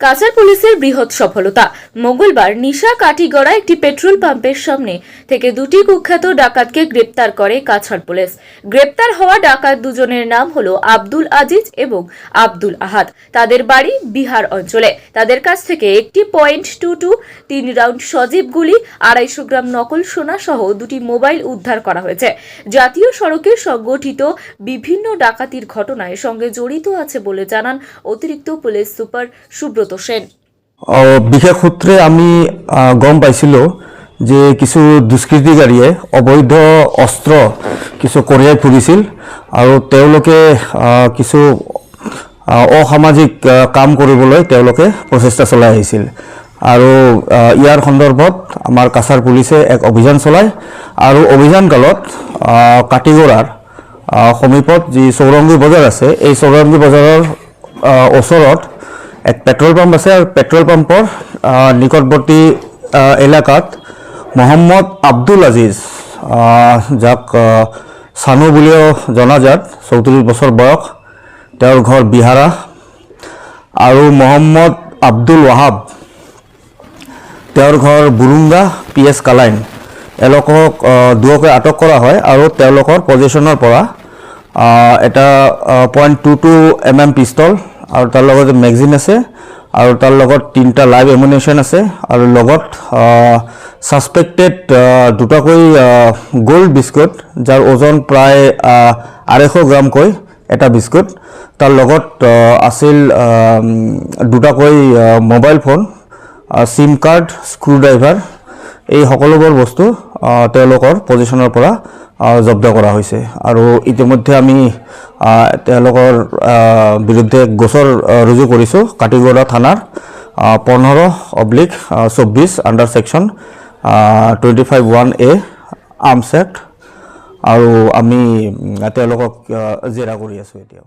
কাছাড় পুলিশের বৃহৎ সফলতা। মঙ্গলবার নিশা কাটিগড়া একটি পেট্রোল পাম্পের সামনে থেকে দুটি কুখ্যাত ডাকাতকে গ্রেপ্তার করে কাছাড় পুলিশ। গ্রেপ্তার হওয়া ডাকাত দুজনের নাম হলো আব্দুল আজিজ এবং আব্দুল আহাদ। তাদের বাড়ি বিহার অঞ্চলে। তাদের কাছ থেকে একটি পয়েন্ট টু টু, তিন রাউন্ড সজীব গুলি, আড়াইশো গ্রাম নকল সোনা সহ দুটি মোবাইল উদ্ধার করা হয়েছে। জাতীয় সড়কে সংগঠিত বিভিন্ন ডাকাতির ঘটনায় সঙ্গে জড়িত আছে বলে জানান অতিরিক্ত পুলিশ সুপার সুব্রত সেন। বিশেষ সূত্ৰে আমি গম পাইছিলোঁ যে কিছু দুষ্কৃতিকাৰীয়ে অবৈধ অস্ত্ৰ কিছু কঢ়িয়াই ফুৰিছিল আৰু তেওঁলোকে কিছু অসামাজিক কাম কৰিবলৈ তেওঁলোকে প্ৰচেষ্টা চলাই আহিছিল। আৰু ইয়াৰ সন্দৰ্ভত আমাৰ কাছাৰ পুলিচে এক অভিযান চলায় আৰু অভিযানকালত কাটিগড়াৰ সমীপত যি চৌৰংগী বজাৰ আছে, এই চৌৰংগী বজাৰৰ ওচৰত এক পেট্ৰল পাম্প আছে আৰু পেট্ৰল পাম্পৰ নিকটৱৰ্তী এলেকাত মহম্মদ আব্দুল আজিজ যাক চানু বুলিও জনাজাত চৌত্ৰিছ বছৰ বয়স, তেওঁৰ ঘৰ বিহাৰা, আৰু মহম্মদ আব্দুল ৱাহাব তেওঁৰ ঘৰ বুৰুঙ্গা, পি এছ কালাইন। এওঁলোকক দুয়োকে আটক কৰা হয় আৰু তেওঁলোকৰ পজিশ্যনৰ পৰা এটা point two two M M pistol আৰু তাৰ লগত মেগজিন আছে, আৰু তাৰ লগত তিনিটা লাইভ এমুনেশ্যন আছে, আৰু লগত ছাছপেক্টেড দুটাকৈ গ'ল্ড বিস্কুট, যাৰ ওজন প্ৰায় আঢ়ৈশ গ্ৰামকৈ এটা বিস্কুট। তাৰ লগত আছিল দুটাকৈ mobile phone SIM card screwdriver এই সকলোবোৰ বস্তু তেওঁলোকৰ পজিশ্যনৰ পৰা জব্দ কৰা হৈছে। আৰু ইতিমধ্যে আমি তেওঁলোকৰ বিৰুদ্ধে গোচৰ ৰুজু কৰিছোঁ। কাটিগড়া থানাৰ পোন্ধৰ অব্লিক চৌব্বিছ under section twenty five one A arms act আৰু আমি তেওঁলোকক জেৰা কৰি আছোঁ এতিয়া।